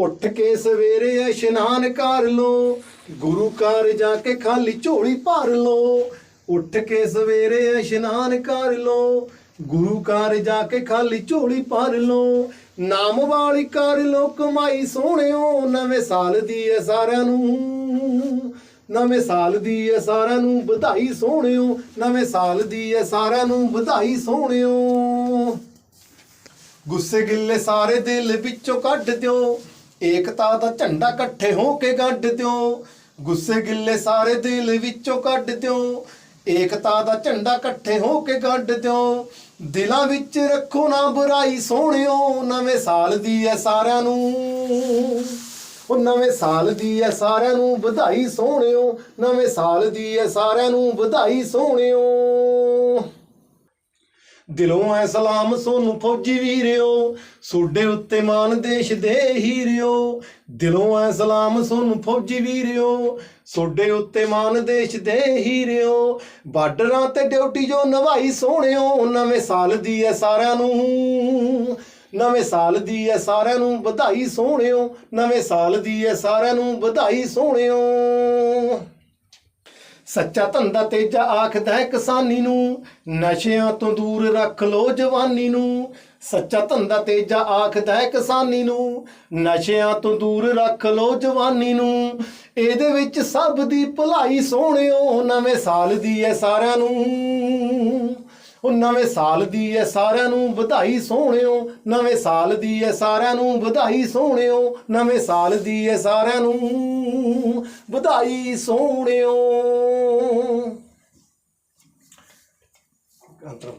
ਉੱਠ ਕੇ ਸਵੇਰੇ ਇਸ਼ਨਾਨ ਕਰ ਲੋ ਗੁਰੂ ਘਰ ਜਾ ਕੇ ਖਾਲੀ ਝੋਲੀ ਭਰ ਲੋ ਉੱਠ ਕੇ ਸਵੇਰੇ ਇਸ਼ਨਾਨ ਕਰ ਲੋ ਗੁਰੂ ਘਰ ਜਾ ਕੇ ਖਾਲੀ ਝੋਲੀ ਭਰ ਲੋ ਨਾਮ ਵਾਲੀ ਕਰ ਲੋ ਕਮਾਈ ਸੋਹਣਿਓ, ਨਵੇਂ ਸਾਲ ਦੀ ਐ ਸਾਰਿਆਂ ਨੂੰ। ਨਵੇਂ ਸਾਲ ਦੀ ਐ ਸਾਰਿਆਂ ਨੂੰ ਵਧਾਈ ਸੋਹਣਿਓ, ਨਵੇਂ ਸਾਲ ਦੀ ਐ ਸਾਰਿਆਂ ਨੂੰ ਵਧਾਈ ਸੋਹਣਿਓ। ਗੁੱਸੇ ਗਿੱਲੇ ਸਾਰੇ ਦਿਲ ਵਿੱਚੋਂ ਕੱਢ ਦਿਓ। ਏਕਤਾ ਦਾ ਝੰਡਾ ਇਕੱਠੇ ਹੋ ਕੇ ਗੱਡ ਦਿਓ, ਗੁੱਸੇ ਗਿੱਲੇ ਸਾਰੇ ਦਿਲ ਵਿੱਚੋਂ ਕੱਢ ਦਿਓ। ਏਕਤਾ ਦਾ ਝੰਡਾ ਇਕੱਠੇ ਹੋ ਕੇ ਗੱਡ ਦਿਓ, ਦਿਲਾਂ ਵਿੱਚ ਰੱਖੋ ਨਾ ਬੁਰਾਈ ਸੋਹਣਿਓ, ਨਵੇਂ ਸਾਲ ਦੀ ਐ ਸਾਰਿਆਂ ਨੂੰ। ਉਹ ਨਵੇਂ ਸਾਲ ਦੀ ਐ ਸਾਰਿਆਂ ਨੂੰ ਵਧਾਈ ਸੋਹਣਿਓ, ਨਵੇਂ ਸਾਲ ਦੀ ਐ ਸਾਰਿਆਂ ਨੂੰ ਵਧਾਈ ਸੋਹਣਿਓ। ਦਿਲੋਂ ਐ ਸਲਾਮ ਸੋਨੂੰ ਫੌਜੀ ਵੀਰਿਓ, ਸੋਡੇ ਉੱਤੇ ਮਾਨ ਦੇਸ਼ ਦੇ ਹੀਰਿਓ। ਦਿਲੋਂ ਐ ਸਲਾਮ ਸੋਨੂੰ ਫੌਜੀ ਵੀਰਿਓ, ਸੋਡੇ ਉੱਤੇ ਮਾਨ ਦੇਸ਼ ਦੇ ਹੀਰਿਓ। ਬਾਰਡਰਾਂ ਤੇ ਡਿਊਟੀ ਜੋ ਨਿਭਾਈ ਸੋਹਣਿਓ, ਨਵੇਂ ਸਾਲ ਦੀ ਐ ਸਾਰਿਆਂ ਨੂੰ। ਨਵੇਂ ਸਾਲ ਦੀ ਐ ਸਾਰਿਆਂ ਨੂੰ ਵਧਾਈ ਸੋਹਣਿਓ, ਨਵੇਂ ਸਾਲ ਦੀ ਐ ਸਾਰਿਆਂ ਨੂੰ ਵਧਾਈ ਸੋਹਣਿਓ। ਸੱਚਾ ਧੰਦਾ ਤੇਜਾ ਆਖਦਾ ਹੈ ਕਿਸਾਨੀ ਨੂੰ। ਨਸ਼ਿਆਂ ਤੋਂ ਦੂਰ ਰੱਖ ਲੋ ਜਵਾਨੀ ਨੂੰ। ਸੱਚਾ ਧੰਦਾ ਤੇਜਾ ਆਖਦਾ ਹੈ ਕਿਸਾਨੀ ਨੂੰ। ਨਸ਼ਿਆਂ ਤੋਂ ਦੂਰ ਰੱਖ ਲੋ ਜਵਾਨੀ ਨੂੰ। ਇਹਦੇ ਵਿੱਚ ਸਭ ਦੀ ਭਲਾਈ ਸੋਹਣਿਓ ਨਵੇਂ ਸਾਲ ਦੀ ਹੈ ਸਾਰਿਆਂ ਨੂੰ। ਉਹ ਨਵੇਂ ਸਾਲ ਦੀ ਐ ਸਾਰਿਆਂ ਨੂੰ ਵਧਾਈ ਸੋਹਣਿਓ, ਨਵੇਂ ਸਾਲ ਦੀ ਐ ਸਾਰਿਆਂ ਨੂੰ ਵਧਾਈ ਸੋਹਣਿਓ, ਨਵੇਂ ਸਾਲ ਦੀ ਐ ਸਾਰਿਆਂ ਨੂੰ। ਵਧਾਈ ਸੋਹਣਿਓ।